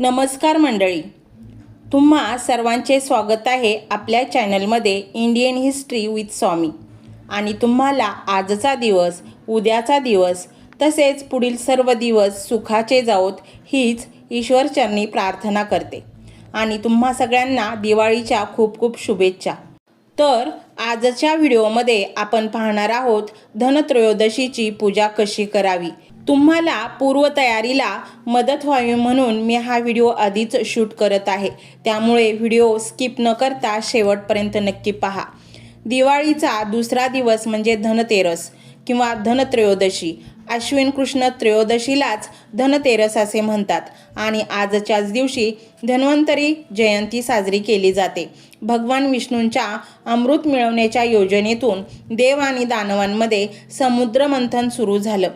नमस्कार मंडळी. तुम्हा सर्वांचे स्वागत आहे आपल्या चॅनलमध्ये इंडियन हिस्ट्री विथ स्वामी. आणि तुम्हाला आजचा दिवस उद्याचा दिवस तसेच पुढील सर्व दिवस सुखाचे जावोत हीच ईश्वरचरणी प्रार्थना करते. आणि तुम्हा सगळ्यांना दिवाळीच्या खूप खूप शुभेच्छा. तर आजच्या व्हिडिओमध्ये आपण पाहणार आहोत धनत्रयोदशीची पूजा कशी करावी? तुम्हाला पूर्वतयारीला मदत व्हावी म्हणून मी हा व्हिडिओ आधीच शूट करत आहे. त्यामुळे व्हिडिओ स्किप न करता शेवटपर्यंत नक्की पहा. दिवाळीचा दुसरा दिवस म्हणजे धनतेरस किंवा धनत्रयोदशी. अश्विन कृष्ण त्रयोदशीलाच धनतेरस असे म्हणतात आणि आजच्याच दिवशी धन्वंतरी जयंती साजरी केली जाते. भगवान विष्णूंच्या अमृत मिळवण्याच्या योजनेतून देव आणि दानवांमध्ये समुद्रमंथन सुरू झालं.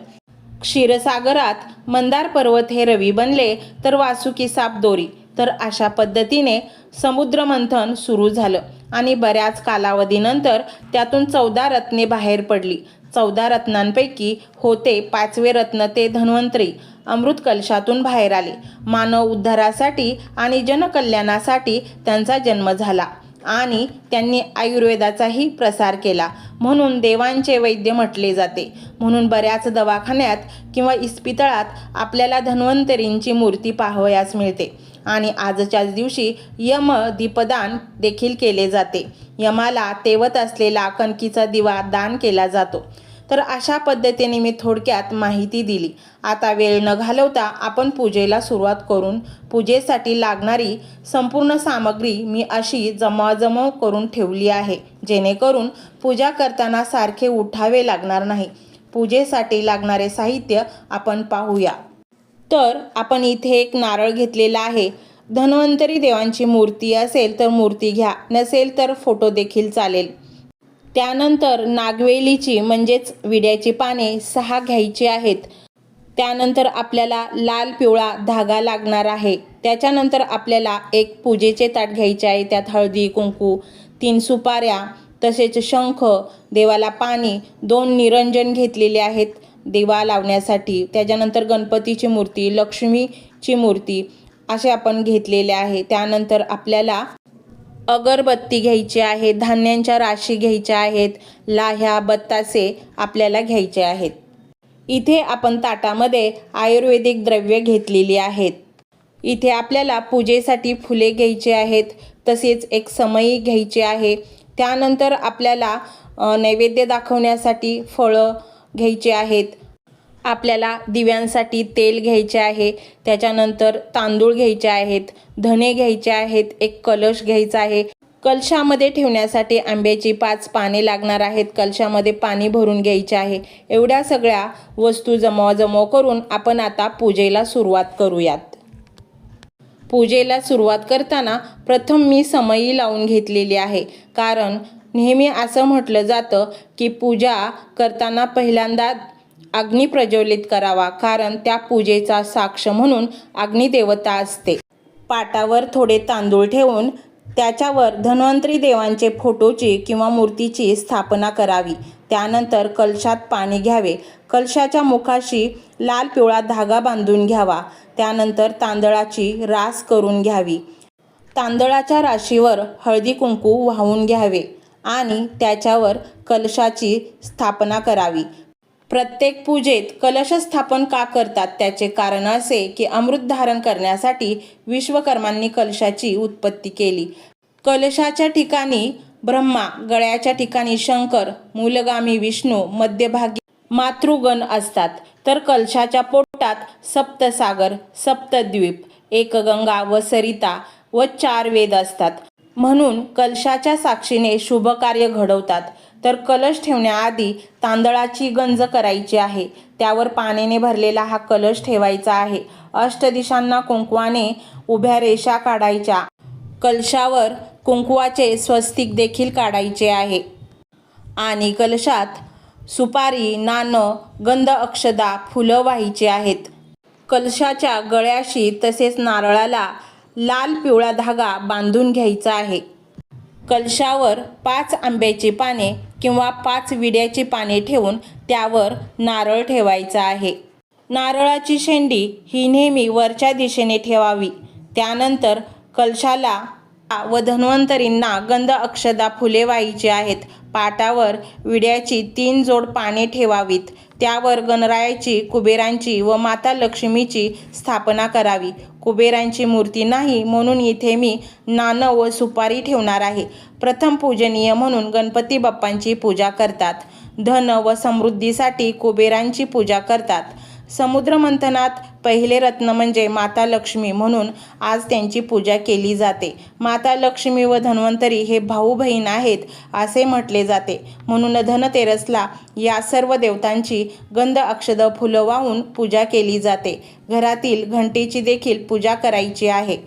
क्षीरसागरात मंदार पर्वत हे रवी बनले तर वासुकी साप दोरी. तर अशा पद्धतीने समुद्रमंथन सुरू झालं आणि बऱ्याच कालावधीनंतर त्यातून चौदा रत्ने बाहेर पडली. चौदा रत्नांपैकी होते पाचवे रत्न ते धन्वंतरी. अमृत कलशातून बाहेर आले. मानव उद्धारासाठी आणि जनकल्याणासाठी त्यांचा जन्म झाला. आणि त्यांनी आयुर्वेदाचाही प्रसार केला. म्हणून देवांचे वैद्य म्हटले जाते. म्हणून बऱ्याच दवाखान्यात किंवा इस्पितळात आपल्याला धन्वंतरींची मूर्ती पाहावयास मिळते. आणि आजच्याच दिवशी यम दीपदान देखील केले जाते. यमाला तेवत असलेला कणकीचा दिवा दान केला जातो. तर अशा पद्धतीने मी थोडक्यात माहिती दिली. आता वेळ न घालवता आपण पूजेला सुरुवात करून पूजेसाठी लागणारी संपूर्ण सामग्री मी अशी जमाजमव करून ठेवली आहे जेणेकरून पूजा करताना सारखे उठावे लागणार नाही. पूजेसाठी लागणारे साहित्य आपण पाहूया. तर आपण इथे एक नारळ घेतलेला आहे. धन्वंतरी देवांची मूर्ती असेल तर मूर्ती घ्या नसेल तर फोटो देखील चालेल. त्यानंतर नागवेलीची म्हणजेच विड्याची पाने सहा घ्यायची आहेत. त्यानंतर आपल्याला लाल पिवळा धागा लागणार आहे. त्याच्यानंतर आपल्याला एक पूजेचे ताट घ्यायचे आहे. त्यात हळदी कुंकू तीन सुपाऱ्या तसेच शंख देवाला पाणी दोन निरंजन घेतलेले आहेत दिवा लावण्यासाठी. त्याच्यानंतर गणपतीची मूर्ती लक्ष्मीची मूर्ती असे आपण घेतलेले आहे. त्यानंतर आपल्याला अगरबत्ती घ्यायची आहे धान्यांच्या राशी घ्यायच्या आहेत लाह्या बत्तासे आपल्याला घ्यायचे आहेत. इथे आपण ताटामध्ये आयुर्वेदिक द्रव्य घेतलेली आहेत. इथे आपल्याला पूजेसाठी फुले घ्यायची आहेत तसेच एक समयी घ्यायची आहे. त्यानंतर आपल्याला नैवेद्य दाखवण्यासाठी फळं घ्यायची आहेत. आपल्याला दिव्यांसाठी तेल घ्यायचे आहे त्याच्यानंतर तांदूळ घ्यायचे आहेत धणे घ्यायचे आहेत एक कलश घ्यायचा आहे. कलशामध्ये ठेवण्यासाठी आंब्याची पाच पाने लागणार आहेत कलशामध्ये पाणी भरून घ्यायचे आहे. एवढ्या सगळ्या वस्तू जमवाजमव करून आपण आता पूजेला सुरुवात करूयात. पूजेला सुरुवात करताना प्रथम मी समयी लावून घेतलेली आहे कारण नेहमी असं म्हटलं जातं की पूजा करताना पहिल्यांदा अग्नी प्रज्वलित करावा कारण त्या पूजेचा साक्ष म्हणून अग्निदेवता असते. पाटावर थोडे तांदूळ ठेवून त्याच्यावर धन्वंतरी देवांचे फोटोची किंवा मूर्तीची स्थापना करावी. त्यानंतर कलशात पाणी घ्यावे. कलशाच्या मुखाशी लाल पिवळा धागा बांधून घ्यावा. त्यानंतर तांदळाची रास करून घ्यावी. तांदळाच्या राशीवर हळदी कुंकू वाहून घ्यावे आणि त्याच्यावर कलशाची स्थापना करावी. प्रत्येक पूजेत कलश स्थापन का करतात त्याचे कारण असे की अमृत धारण करण्यासाठी विश्वकर्मांनी कलशाची उत्पत्ती केली. कलशाच्या ठिकाणी ब्रह्मा गळ्याच्या ठिकाणी शंकर मूलगामी विष्णू मध्यभागी मातृगण असतात. तर कलशाच्या पोटात सप्तसागर सप्तद्वीप एक गंगा व सरिता व चार वेद असतात. म्हणून कलशाच्या साक्षीने शुभ कार्य घडवतात. तर कलश ठेवण्याआधी तांदळाची गंज करायची आहे. त्यावर पाण्याने भरलेला हा कलश ठेवायचा आहे. अष्टदिशांना कुंकवाने उभ्या रेषा काढायच्या. कलशावर कुंकवाचे स्वस्तिक देखील काढायचे आहे. आणि कलशात सुपारी नाणं गंध अक्षदा फुलं व्हायची आहेत. कलशाच्या गळ्याशी तसेच नारळाला लाल पिवळा धागा बांधून घ्यायचा आहे. कलशावर पाच आंब्याची पाने किंवा पाच विड्याची पाने ठेवून त्यावर नारळ ठेवायचा आहे. नारळाची शेंडी ही नेहमी वरच्या दिशेने ठेवावी. त्यानंतर कलशाला व धन्वंतरींना गंध अक्षदा फुले व्हायची आहेत. पाटावर विड्याची तीन जोड पाने ठेवावीत. त्यावर गणरायाची कुबेरांची व माता लक्ष्मीची स्थापना करावी. कुबेरांची मूर्ती नाही म्हणून इथे मी नाणं व सुपारी ठेवणार आहे. प्रथम पूजनीय म्हणून गणपती बाप्पांची पूजा करतात. धन व समृद्धीसाठी कुबेरांची पूजा करतात. समुद्रमंथनात पहिले रत्न म्हणजे माता लक्ष्मी म्हणून आज त्यांची पूजा केली जाते. माता लक्ष्मी व धन्वंतरी हे भाऊ बहीण आहेत असे म्हटले जाते. म्हणून धनतेरसला या सर्व देवतांची गंध अक्षद फुलं वाहून पूजा केली जाते. घरातील घंटेची देखील पूजा करायची आहे.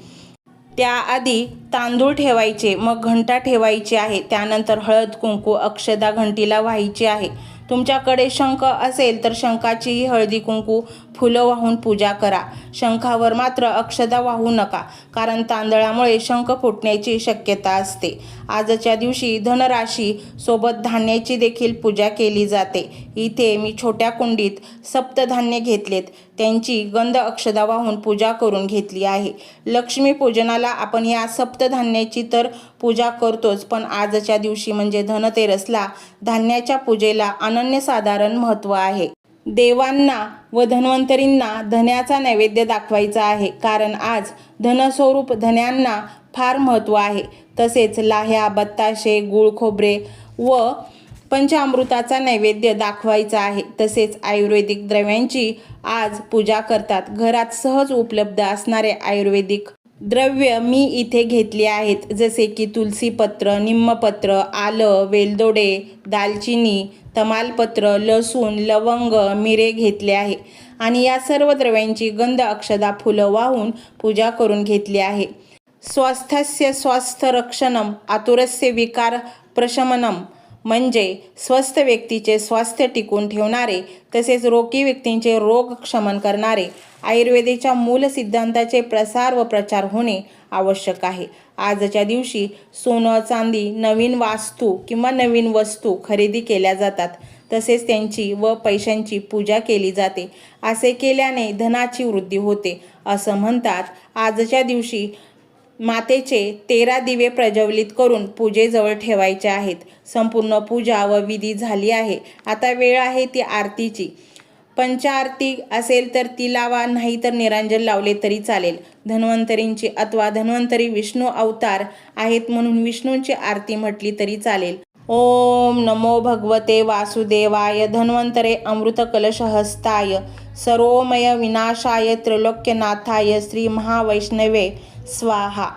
त्याआधी तांदूळ ठेवायचे मग घंटा ठेवायची आहे. त्यानंतर हळद कुंकू अक्षदा घंटीला व्हायची आहे. तुमच्याकडे शंख असेल तर शंखाचीही हळदी कुंकू फुलं वाहून पूजा करा. शंखावर मात्र अक्षदा वाहू नका कारण तांदळामुळे शंख फुटण्याची शक्यता असते. आजच्या दिवशी धनराशी सोबत धान्याची देखील पूजा केली जाते. इथे मी छोट्या कुंडीत सप्तधान्य घेतलेत. त्यांची गंध अक्षदा वाहून पूजा करून घेतली आहे. लक्ष्मीपूजनाला आपण या सप्तधान्याची तर पूजा करतोच पण आजच्या दिवशी म्हणजे धनतेरसला धान्याच्या पूजेला अनन्यसाधारण महत्त्व आहे. देवांना व धन्वंतरींना धन्याचा नैवेद्य दाखवायचा आहे. कारण आज धनस्वरूप धन्यांना फार महत्त्व आहे. तसेच लाह्या बत्ताशे गुळ खोबरे व पंचामृताचा नैवेद्य दाखवायचा आहे. तसेच आयुर्वेदिक द्रव्यांची आज पूजा करतात. घरात सहज उपलब्ध असणारे आयुर्वेदिक द्रव्य मी इथे घेतली आहेत जसे की तुलसीपत्र निम्मपत्र आलं वेलदोडे दालचिनी तमालपत्र लसूण लवंग मिरे घेतले आहे. आणि या सर्व द्रव्यांची गंध अक्षदा फुलं वाहून पूजा करून घेतली आहे. स्वास्थ्यस्य स्वास्थ रक्षणम आतुरस्य विकार प्रशमनम. म्हणजे स्वस्थ व्यक्तीचे स्वास्थ्य टिकून ठेवणारे तसेच रोगी व्यक्तींचे रोग क्षमन करणारे आयुर्वेदेच्या मूल सिद्धांताचे प्रसार व प्रचार होणे आवश्यक आहे. आजच्या दिवशी सोनं चांदी नवीन वास्तू किंवा नवीन वस्तू खरेदी केल्या जातात. तसेच त्यांची व पैशांची पूजा केली जाते. असे केल्याने धनाची वृद्धी होते. असं म्हणतात आजच्या दिवशी मातेचे तेरा दिवे प्रज्वलित करून पूजेजवळ ठेवायचे आहेत. संपूर्ण पूजा व विधी झाली आहे. आता वेळ आहे ती आरतीची. पंचारती असेल तर ती लावा नाही तर निरांजन लावले तरी चालेल. धन्वंतरींची अथवा धन्वंतरी विष्णू अवतार आहेत म्हणून विष्णूंची आरती म्हटली तरी चालेल. ओम नमो भगवते वासुदेवाय धन्वंतरे अमृतकलशहस्ताय सरोमय विनाशाय त्रिलोक्यनाथाय श्री महावैष्णवे स्वाहा.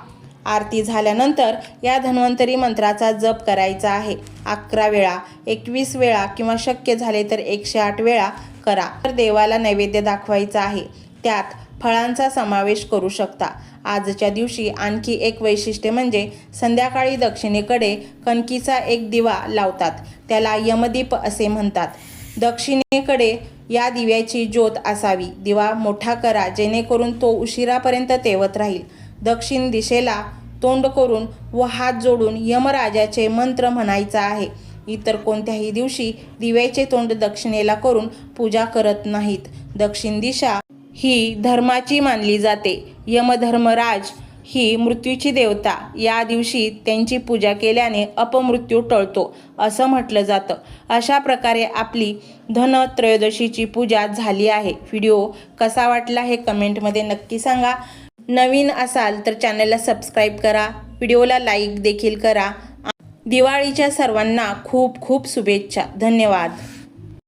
आरती झाल्यानंतर या धन्वंतरी मंत्राचा जप करायचा आहे. अकरा वेळा एकवीस वेळा किंवा शक्य झाले तर एकशे आठ वेळा करा. तर देवाला नैवेद्य दाखवायचा आहे. त्यात फळांचा समावेश करू शकता. आजच्या दिवशी आणखी एक वैशिष्ट्य म्हणजे संध्याकाळी दक्षिणेकडे कणकीचा एक दिवा लावतात. त्याला यमदीप असे म्हणतात. दक्षिणेकडे या दिव्याची ज्योत असावी. दिवा मोठा करा जेणेकरून तो उशिरापर्यंत तेवत राहील. दक्षिण दिशेला तोंड करून व हात जोडून यमराजाचे मंत्र म्हणायचा आहे. इतर कोणत्याही दिवशी दिव्याचे तोंड दक्षिणेला करून पूजा करत नाहीत. दक्षिण दिशा ही धर्माची मानली जाते. यमधर्मराज ही मृत्यूची देवता. या दिवशी त्यांची पूजा केल्याने अपमृत्यू टळतो असं म्हटलं जातं. अशा प्रकारे आपली धनत्रयोदशीची पूजा झाली आहे. व्हिडिओ कसा वाटला हे कमेंटमध्ये नक्की सांगा. नवीन असाल तर चॅनलला सबस्क्राईब करा. व्हिडिओला लाईक देखील करा. दिवाळीच्या सर्वांना खूप खूप शुभेच्छा. धन्यवाद.